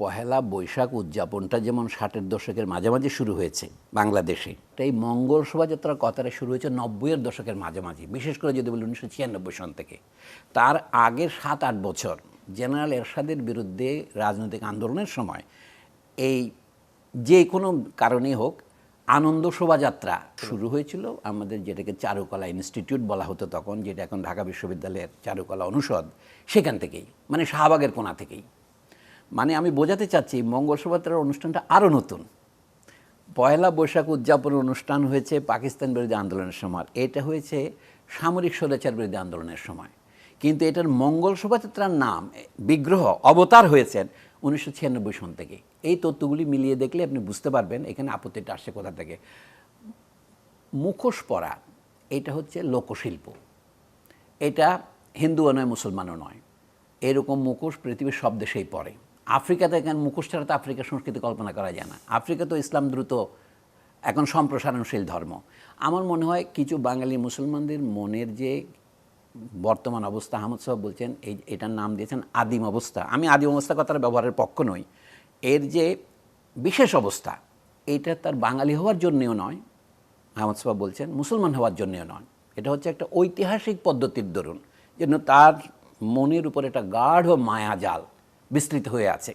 পহেলা বৈশাখ উদযাপনটা যেমন ষাটের দশকের মাঝামাঝি শুরু হয়েছে বাংলাদেশে এই মঙ্গল শোভাযাত্রার কথাটা শুরু হয়েছে নব্বইয়ের দশকের মাঝামাঝি, বিশেষ করে যদি বলি উনিশশো ছিয়ানব্বই সন থেকে। তার আগের সাত আট বছর জেনারেল এরশাদের বিরুদ্ধে রাজনৈতিক আন্দোলনের সময় এই যে কোনো কারণেই হোক আনন্দ শোভাযাত্রা শুরু হয়েছিল। আমাদের যেটাকে চারুকলা ইনস্টিটিউট বলা হতো তখন, যেটা এখন ঢাকা বিশ্ববিদ্যালয়ের চারুকলা অনুষদ, সেখান থেকেই মানে শাহবাগের কোনা থেকেই। মানে আমি বোঝাতে চাচ্ছি, মঙ্গল শোভাযাত্রার অনুষ্ঠানটা আরও নতুন। পয়লা বৈশাখ উদযাপনের অনুষ্ঠান হয়েছে পাকিস্তান বিরোধী আন্দোলনের সময়। এটা হয়েছে সামরিক স্বৈরাচার বিরোধী আন্দোলনের সময়। কিন্তু এটার মঙ্গল শোভাযাত্রার নাম বিগ্রহ, অবতার হয়েছেন উনিশশো ছিয়ানব্বই সন থেকে। এই তথ্যগুলি মিলিয়ে দেখলে আপনি বুঝতে পারবেন এখানে আপত্তিটা আসছে কোথা থেকে। মুখোশ পরা, এটা হচ্ছে লোকশিল্প। এটা হিন্দুও নয়, মুসলমানও নয়। এরকম মুখোশ পৃথিবীর সব দেশেই পড়ে। আফ্রিকাতে এখন মুখোশ ছাড়া তো আফ্রিকার সংস্কৃতি কল্পনা করা যায় না। আফ্রিকা তো ইসলাম দ্রুত এখন সম্প্রসারণশীল ধর্ম। আমার মনে হয় কিছু বাঙালি মুসলমানদের মনের যে বর্তমান অবস্থা, আহমদ সাহেব বলছেন, এই এটার নাম দিয়েছেন আদিম অবস্থা। আমি আদিম অবস্থা কথার ব্যবহারের পক্ষ নই। এর যে বিশেষ অবস্থা, এটা তার বাঙালি হওয়ার জন্যেও নয়, আহমদ সাহেব বলছেন, মুসলমান হওয়ার জন্যেও নয়। এটা হচ্ছে একটা ঐতিহাসিক পদ্ধতির দরুন, যেন তার মনের উপর একটা গাঢ় মায়াজাল বিস্তৃত হয়ে আছে।